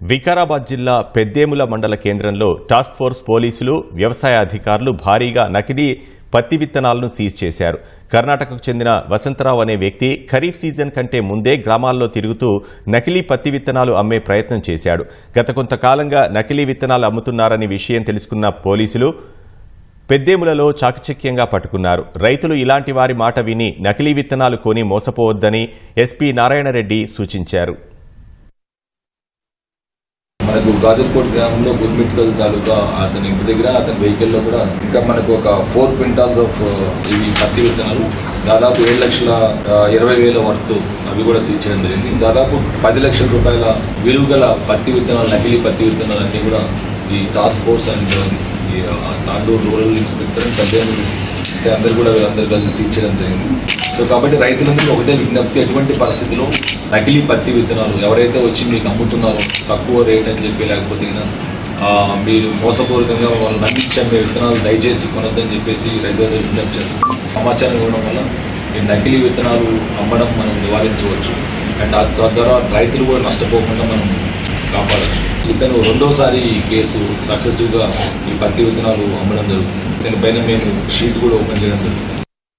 వికారాబాద్ జిల్లా పెద్దేముల మండల కేంద్రంలో టాస్క్ ఫోర్స్ పోలీసులు వ్యవసాయ అధికారులు భారీగా నకిలీ పత్తి విత్తనాలను సీజ్ చేశారు. కర్ణాటకకు చెందిన వసంతరావు అనే వ్యక్తి ఖరీఫ్ సీజన్ కంటే ముందే గ్రామాల్లో తిరుగుతూ నకిలీ పత్తి విత్తనాలు అమ్మే ప్రయత్నం చేశాడు. గత కొంతకాలంగా నకిలీ విత్తనాలు అమ్ముతున్నారనే విషయం తెలుసుకున్న పోలీసులు పెద్దేములలో చాకచక్యంగా పట్టుకున్నారు. రైతులు ఇలాంటి వారి మాట విని నకిలీ విత్తనాలు కొని మోసపోవద్దని ఎస్పీ నారాయణరెడ్డి సూచించారు. మనకు గాజర్కోట్ గ్రామంలో గుర్మిట్కల్ తాలూకా అతని ఇంటి దగ్గర అతని వెహికల్లో కూడా ఇంకా మనకు ఒక ఫోర్ క్వింటాల్స్ ఆఫ్ ఇవి పత్తి విత్తనాలు దాదాపు ఏడు లక్షల ఇరవై వేల వర్త్ అవి కూడా సీజ్ చేయడం జరిగింది. దాదాపు పది లక్షల రూపాయల విలువ గల పత్తి విత్తనాలు నకిలీ పత్తి విత్తనాలు అన్ని కూడా ఈ టాస్క్ ఫోర్స్ అండ్ ఈ తాండూరు రూరల్ ఇన్స్పెక్టర్ అండ్ పెద్ద అందరు కూడా వీళ్ళందరూ కలిసి ఇచ్చడం జరిగింది. సో కాబట్టి రైతులందరికీ ఒకటే విజ్ఞప్తి ఎటువంటి పరిస్థితిలో నకిలీ పత్తి విత్తనాలు ఎవరైతే వచ్చి మీకు అమ్ముతున్నారో తక్కువ రేట్ అని చెప్పి లేకపోతే మీరు మోసపూరితంగా వాళ్ళు నమ్మించే మీ విత్తనాలు దయచేసి కొనొద్దని చెప్పేసి రైతులందరూ విజ్ఞప్తి చేస్తున్నాం సమాచారం ఇవ్వడం వల్ల ఈ నకిలీ విత్తనాలు అమ్మడం మనం నివారించవచ్చు. అండ్ ఆ తద్వారా రైతులు కూడా నష్టపోకుండా మనం కాపాడచ్చు. ఇతను రెండోసారి కేసు సక్సెసివ్గా ఈ పత్తి విత్తనాలు అమ్మడం జరుగుతుంది. దీనిపైన మేము షీట్ కూడా ఓపెన్ చేయడం జరుగుతుంది.